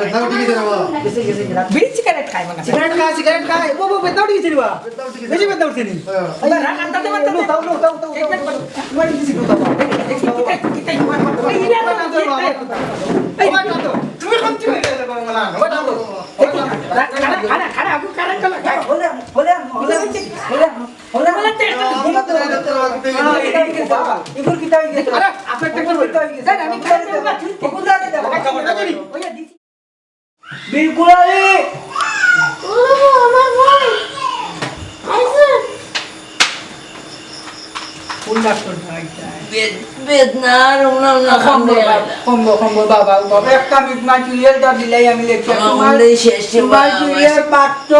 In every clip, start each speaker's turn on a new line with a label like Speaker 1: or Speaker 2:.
Speaker 1: বেদনা উঠে গেছে রে বাবা
Speaker 2: গেছে গেছে গেছে
Speaker 3: বিড়ি সিগারেট খাই মানে
Speaker 2: সিগারেট খা সিগারেট খা ও বো বেদনা উঠে গেছে রে বা বেশি বেদনা উঠছে নি
Speaker 1: হ্যাঁ।
Speaker 3: রাগ আনতে দেবেন তো
Speaker 2: নো তাও নো তাও তাও তোমার দিছি নো তাও তুমি কোন কি হয়ে গেলে বাবা মালা ওটা তো বলে বলে বলে বলে বলে ইগুর কিতা হয়ে গেছে আরে আপনার টেকর কিতা হয়ে গেছে আমি খাই দেব কোন দাঁড়ে দেব কাপড়টা দিই বিলকুল আরে
Speaker 4: বেদনার উনা উনা
Speaker 2: সম্ভব সম্ভব সম্ভব বাবা বাবা একটা মিট মাছ চুরিয়ালটা দিলাই আমি লেখছি। তোমার
Speaker 4: শেষ
Speaker 2: তোমার চুরিয়াল পাত্র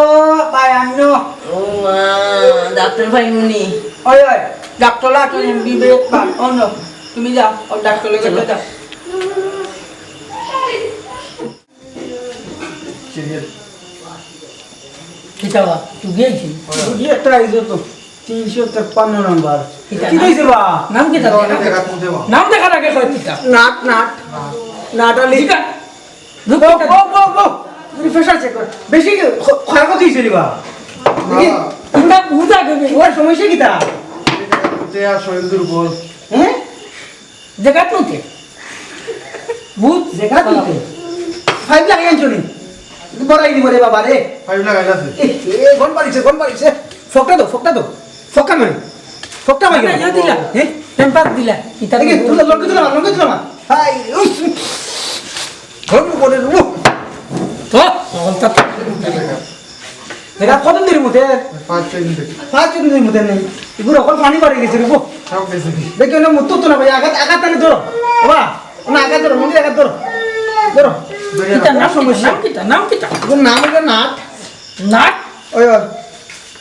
Speaker 2: পায়ান্ন
Speaker 4: ও মা ডাক্তার ভাই মুনি
Speaker 2: ওই ওই ডাক্তার লা তুমি বিবেক পান অন্য তুমি যাও ও ডাক্তার লেগে যাও।
Speaker 3: কিতাবা তুই গিয়েছি
Speaker 2: বুঝি একটা আইছো তো। তিনশো তেপ্পান্ন নাম্বার। কি কইছে বা?
Speaker 3: নাম কিতা?
Speaker 1: দেখা
Speaker 3: নাম দেখার আগে কয় কিতা?
Speaker 2: নাট নাট। নাটালি ও ও ও তুমি চেক কর। বেশি ক্ষয় কত হইছিল বা? দেখি।
Speaker 3: বুঝা গেবে
Speaker 2: ওর সমস্যা কি তা
Speaker 1: তে আর শরীর দুর্বল।
Speaker 2: হ্যাঁ
Speaker 3: জায়গা তুলতে ভূত
Speaker 2: দেখা দিতে ফাইভ লাগে আনছো বড়াই দিব রে বাবা রে।
Speaker 1: ফাইভ লাগাই
Speaker 2: এ এ গন পারিছে গন পারিছে ফকটা দো ফকটা দো। ফকা মানে? ফকটা
Speaker 3: ইয়া দিলা।
Speaker 2: হ্যাঁ
Speaker 3: টেম্পার দিলা। কিতা
Speaker 2: দেখি তুলা লঙ্কা তুলা লঙ্কা তুলা হাই উস। ঘর করে রু
Speaker 3: তো বলতা
Speaker 2: দেখা কত দিন মতে
Speaker 1: পাঁচ ছয় দিন
Speaker 2: পাঁচ দিন মতে নেই। এগুলো অকল পানি পারে গেছে রে
Speaker 1: সব গেছে। কি
Speaker 2: দেখি না মুত্ত তো না ভাই আঘাত আঘাত তানে ধরো। বাবা না আঘাত ধরো মন্দির আঘাত ধরো। ধরো।
Speaker 3: কিতা নাম সমস্যা। নাম কিতা নাম
Speaker 2: এগুলো নাম হলো নাট।
Speaker 3: নাট?
Speaker 2: ওই।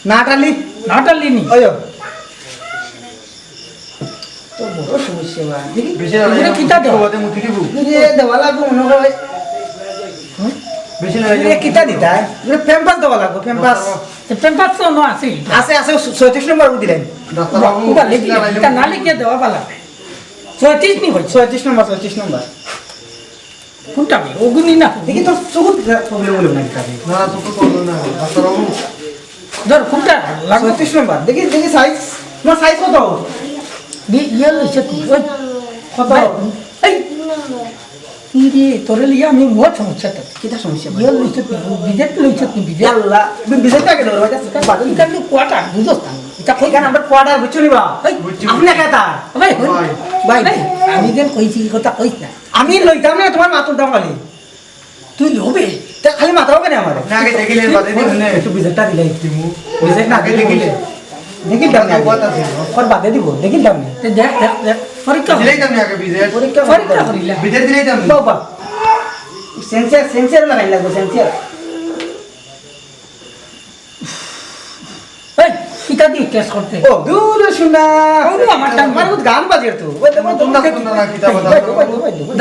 Speaker 2: ওই নাট আলি
Speaker 3: নাটালিনি।
Speaker 2: ওই ওই। তো বড় সমস্যা বা দেখি
Speaker 1: বেশি
Speaker 3: এগুলো কিতা দেও?
Speaker 1: বাদে মুতি দিব।
Speaker 2: এ দেওয়া লাগবো মনে হয়।
Speaker 1: বেশি
Speaker 2: এ কিতা দিতা? এগুলো ফেম্পাস দেওয়া লাগবো ফেম্পাস
Speaker 3: টেম্পার তো নো আছে।
Speaker 2: আছে আছে ছয়ত্রিশ নম্বর দিলেন।
Speaker 1: ডাক্তার বাবু
Speaker 3: কিতা না লিখে দেওয়া বালা। চৌত্রিশ নি হয়েছে।
Speaker 2: ছয়ত্রিশ নম্বর ছয়ত্রিশ নম্বর।
Speaker 3: কোনটা ওগুনি না।
Speaker 2: দেখি তোর চকুত প্রবলেম হলো না কিতা
Speaker 1: না তো তো করল না। ডাক্তার বাবু
Speaker 3: ধর কোনটা? লাগবে
Speaker 2: ছয়ত্রিশ নম্বর। দেখি দেখি সাইজ তোমার সাইজ কত?
Speaker 3: ইয়ে লইছে তুই ওই
Speaker 2: কত?
Speaker 3: এই। ইরে তোরে লিয়ে আমি মোট সমস্যা তো।
Speaker 2: কিতা সমস্যা?
Speaker 3: ইয়ে লইছে তুই বিজেট লইছে তুই বিজেট
Speaker 2: আল্লাহ বিজেটা কেন রইতা
Speaker 3: এটা তো কোয়াটা? বুঝছ না। এটা কই
Speaker 2: এখানে আমরা কোয়ার্টার বুঝছ নিবা আপনি কেতা
Speaker 3: ভাই
Speaker 1: ভাই।
Speaker 3: ভাই। ভাই আমি যেন কইছি কথা কইস না।
Speaker 2: আমি লইতাম না তোমার মাতুর দাম
Speaker 3: তুই লোবে
Speaker 2: তা খালি মাথা হবে না আমার?
Speaker 1: আগে দেখিলে বাদে দিব না
Speaker 2: একটু বিজেটটা দিলাই
Speaker 1: মু
Speaker 2: বিজেট না
Speaker 1: আগে দেখিলে।
Speaker 2: দেখি দাম না
Speaker 1: কথা আছে
Speaker 2: পর বাদে দিব দেখি দাম না
Speaker 3: দেখ দেখ দেখ পরীক্ষা
Speaker 1: দিলেই দাম আগে বিজেট
Speaker 2: পরীক্ষা
Speaker 3: পরীক্ষা করিলা
Speaker 1: বিজেট দিলেই দাম
Speaker 2: বাবা। সেন্সার সেন্সার লাগাই লাগবে সেন্সার
Speaker 3: এই কিতা দিয়ে টেস্ট করতে?
Speaker 2: ও দূর শুনা।
Speaker 3: ওরে আমার টান।
Speaker 2: আমার গান বাজে তো। ওই দেখো
Speaker 1: তোমরা শুনো না কিতা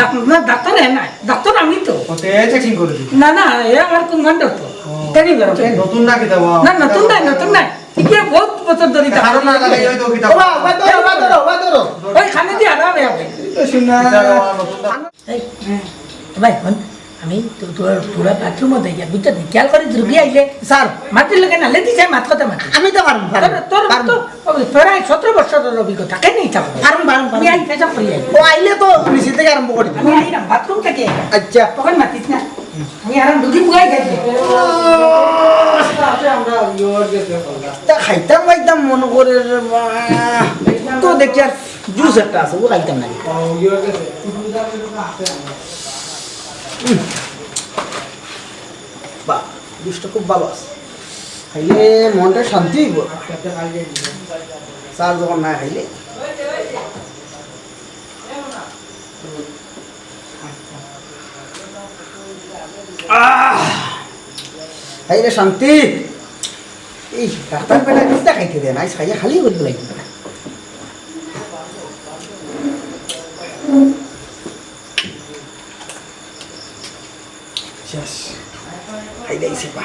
Speaker 3: ডাক্তার না ডাক্তার হ্যাঁ না ডাক্তার আমি তো।
Speaker 1: ওতে চেকিং করে দিবি।
Speaker 3: না না এ আমার কোন গান্ডার তো।
Speaker 2: কেনি বেরো
Speaker 1: নতুন না কিতা
Speaker 3: না নতুন নাই নতুন নাই। ইকে বহুত বছর ধরে তা
Speaker 1: না কিতা
Speaker 3: ওই খানে আরামে হবে।
Speaker 2: শুনা।
Speaker 3: এই ভাই আমি তো তোর বাথরুমে দেখি বুঝতে নি খেয়াল করে রুগী আইলে
Speaker 2: স্যার
Speaker 3: মাটির লোকে না লেদি যায় মাত কথা
Speaker 2: আমি তো পারব
Speaker 3: তোর তোর সতেরো বছরের অভিজ্ঞতা কেন ইচ্ছা
Speaker 2: পারব পারব
Speaker 3: আমি আই পেশাব করি আই
Speaker 2: ও আইলে তো নিচে থেকে আরম্ভ করে
Speaker 3: আমি আইলাম বাথরুম থেকে
Speaker 2: আচ্ছা।
Speaker 3: তখন মাতিস না। আমি আরাম রুগী বুগাই খাইছি।
Speaker 2: তা খাইতাম খাইতাম মনে করে তো দেখি আর জুস একটা আছে ও খাইতাম না। বা খুব ভালো আছে। খাইলে মনটা শান্তি চার যখন না খাইলে! খাইলে শান্তি। এই ডাক্তার বেলা খাইতে দেন আইস খাইয়া খালি করে লাগবে শেষ খাইলে আইসে পা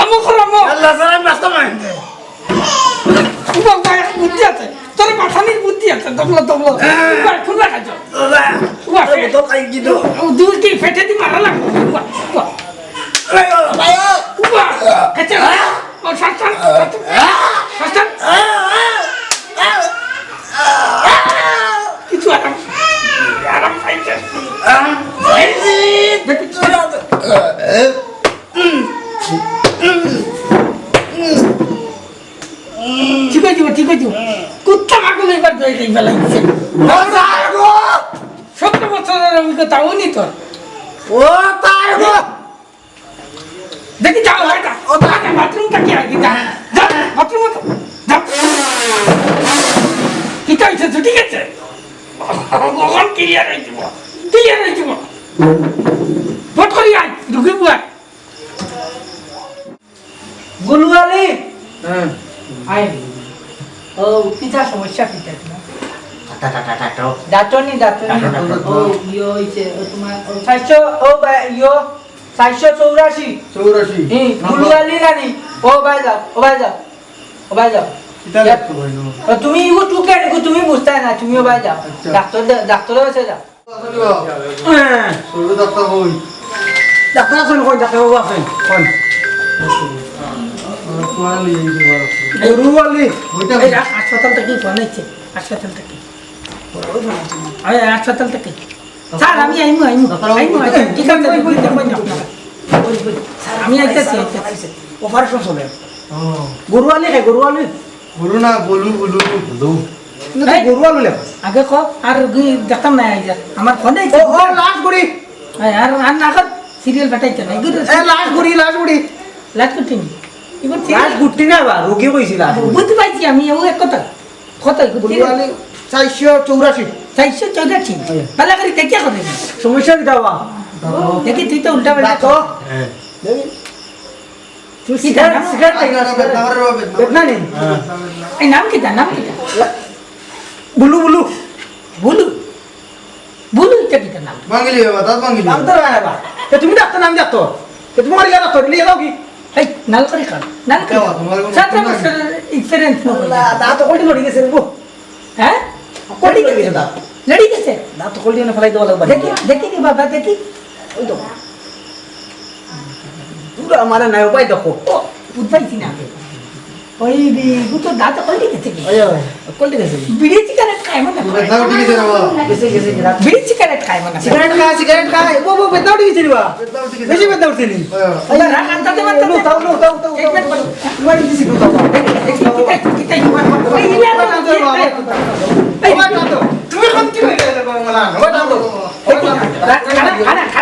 Speaker 3: আমো খরামু
Speaker 2: আল্লাহ স্যার আমি রাস্তা মাইন্দে
Speaker 3: উবা গায়ে বুদ্ধি আছে। তোর মাথানির বুদ্ধি আছে দবল দবলো। উবা খুলা খাইছ উবা
Speaker 2: তো কাই গিদো
Speaker 3: দূর কি ফেটে দি মারা লাগবে। উবা উবা উবা কাছে ও শাস্তান শাস্তান কিছু আরাম আরাম খাইছে দেখি ঠিক আছে ঠিক আছে কুত্তা মাগুলো এবার দই দিই বেলা সত্তর বছরের অভিজ্ঞতা উনি তোর।
Speaker 2: ও তার গো।
Speaker 3: দেখি যাও এটা ও বাথরুমটা কি আগে যা যা বাথরুমে যা। ঠিক আছে? ভগবান ক্লিয়ার হয়ে যাব। ক্লিয়ার হয়ে যাব। ভোট করি আয় ঢুকে বুয়া গুলওয়ালি
Speaker 1: হ্যাঁ।
Speaker 3: আয়। ও কিতা সমস্যা কিতা দাঁতনি দাঁতনি। ও ইয়ে হইছে তোমার ও চারশো ও ইয়ে চারশো চৌরাশি।
Speaker 1: চৌরাশি।
Speaker 3: হুম, গুলওয়ালি রানী ও বাই যাও ও বাই যাও ও বাই যাও। তুমি ইগো টুকে নিগো তুমি বুঝতে না তুমি ও বাই যাও।
Speaker 1: আচ্ছা।
Speaker 3: ডাক্তার ডাক্তার আছে যাও।
Speaker 2: হ্যাঁ।
Speaker 1: ডাক্তার
Speaker 2: আছেন কই? ডাক্তার বাবু আছেন
Speaker 1: তোমার লিয়ে গেছে বড়
Speaker 2: গরু আলি
Speaker 1: ওইটা
Speaker 3: এই রা- হাসপাতাল থেকে ফোন হচ্ছে হাসপাতাল থেকে আরে হাসপাতাল থেকে স্যার আমি আইমু আইমু আইমু। ঠিক আছে আমি আইতেছি
Speaker 2: অপারেশন চলে গরু
Speaker 1: না
Speaker 2: লেখা
Speaker 3: আগে ক আর গি- দেখতাম না আইজা আমার ফোনে
Speaker 2: ও লাশ গুড়ি।
Speaker 3: আর আর না কর সিরিয়াল পাঠাইতে না
Speaker 2: লাশ গুড়ি লাশ গুড়ি।
Speaker 3: লাট করতে
Speaker 2: লাশ গুটি না বা? রোগী কইছি লাশ
Speaker 3: বুঝতে পারছি আমি ও এক কথা। কত
Speaker 2: চারশো চৌরাশি
Speaker 3: চারশো চৌরাশি পালা করে দেখিয়া করে
Speaker 2: সমস্যা কি দাবা
Speaker 3: দেখি তুই তো উল্টা পাল্টা
Speaker 2: তো
Speaker 1: হ্যাঁ।
Speaker 2: নেই
Speaker 3: এই নাম কি তার নাম কি তার
Speaker 2: বুলু বুলু।
Speaker 3: বুলু? বুলু এটা কি নাম?
Speaker 1: বাঙালি বাবা দাঁত বাঙালি
Speaker 2: নাম তো তে তুমি ডাক্তার নাম তে। তুমি মারি গেলা তো নিয়ে যাও কি?
Speaker 3: এই নাল করে খান নাল করে
Speaker 1: কেওয়া, তোমার কোনো
Speaker 3: সাত
Speaker 1: চিন্তা
Speaker 3: বছর এক্সপিরিয়েন্স নো
Speaker 2: দা তো কোটি লড়ি গেছে গো
Speaker 3: হ্যাঁ?
Speaker 2: কোটি লড়ি গেছে? দা
Speaker 3: লড়ি গেছে?
Speaker 2: দা তো কোটি না ফেলাই ওই তো পুরো আমার নাই উপায় দেখো
Speaker 3: ও বুঝাইছি না ওই রে ও তো দাঁত কলটি গেছে কি
Speaker 2: কোটি গেছে
Speaker 3: বিড়ি সিগারেট খায় মানে
Speaker 1: বেদনা উঠে গেছে বাবা
Speaker 2: গেছে গেছে
Speaker 3: বিড়ি সিগারেট খায় মানে
Speaker 2: সিগারেট খা সিগারেট ও ও বেশি
Speaker 1: হ্যাঁ।
Speaker 3: এক মিনিট।
Speaker 2: তোমার দিছি
Speaker 3: এই
Speaker 2: তুমি কোন কি মালা ও দাও
Speaker 3: খানা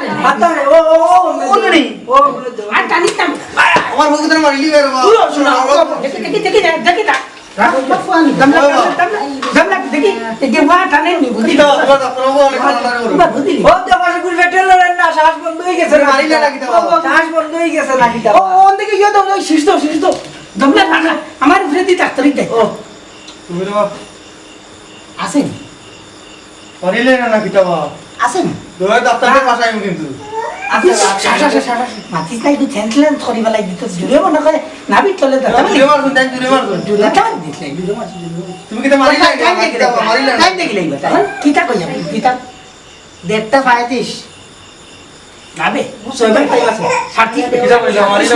Speaker 1: আমার
Speaker 3: উপরে দি ডাক্তারি দেখ
Speaker 2: ও
Speaker 1: তুমি রে বাবা
Speaker 3: আসেন
Speaker 1: মারিলে না কিতা পাশে আমি কিন্তু।
Speaker 3: মাতিস নাই তুই চ্যান্সেলেন ধরি বেলাই দিত জুড়ে মনে করে নাবি চলে
Speaker 1: কিতা
Speaker 3: কই যাবি? কিতা?
Speaker 2: দেড়টা পঁয়ত্রিশ
Speaker 3: নাবে?
Speaker 2: ছয়বার টাইম আছে।
Speaker 3: সাথী
Speaker 1: কিতা কইলা মারিলে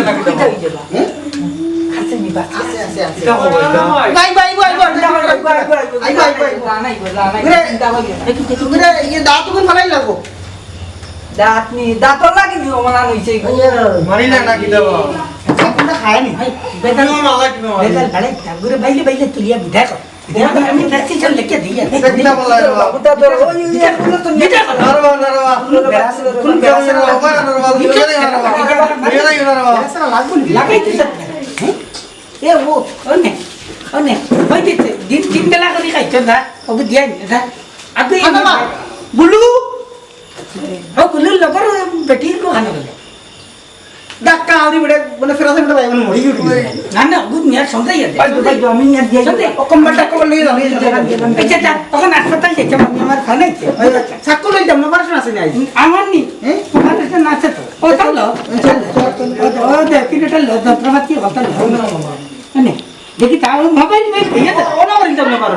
Speaker 2: দাঁত তুমি ফালাই লাগবো
Speaker 3: দাঁত নি দাঁতর লাগি দিও মানা হইছে
Speaker 1: মারিলে না কিতা বা
Speaker 2: কোনটা খায় নি
Speaker 3: বেদাল
Speaker 1: কিতা মারলা কিতা
Speaker 3: বেদাল ভাড়ে তাগুরে বাইলে বাইলে তুলিয়া বিদায় কর আমি প্রেসক্রিপশন লিখে দিই
Speaker 1: এটা কিতা বললা রে বা?
Speaker 3: বিদায় কর
Speaker 1: নারবা, নারবা। কিতা বললা রে বা? ওবা নারবা, নারবা। দুজনে নারবা।
Speaker 2: লাগবো
Speaker 3: লাগাই দিছে এ ও ওনে ওনে ওই দিতে দিন তিন বেলা করে খাইছো না? ওকে দিয়া না আগে
Speaker 2: খানা মা।
Speaker 3: বুলু। ও বুলু লগর বেটির কো খানা গেল
Speaker 2: ডাক্কা আউরি বড়ে মানে ফেরাতে বড়ে ভাই মরি গিয়ে
Speaker 3: না না গুড নিয়া আছে নিয়া দিয়া
Speaker 2: ও নিয়ে
Speaker 3: আচ্ছা তখন হাসপাতাল যেতে আমার খানাইছে
Speaker 2: সাক্কু লই যাম না পারছ আছে নাই
Speaker 3: আমার নি
Speaker 2: হ্যাঁ?
Speaker 3: তোমার কাছে না। আছে তো। ও চলো ও দেখি এটা লো যন্ত্রপাতি কথা লো। মানে দেখি তাও মোবাইল মে ভैया তো
Speaker 2: ও না করি যাম না পারো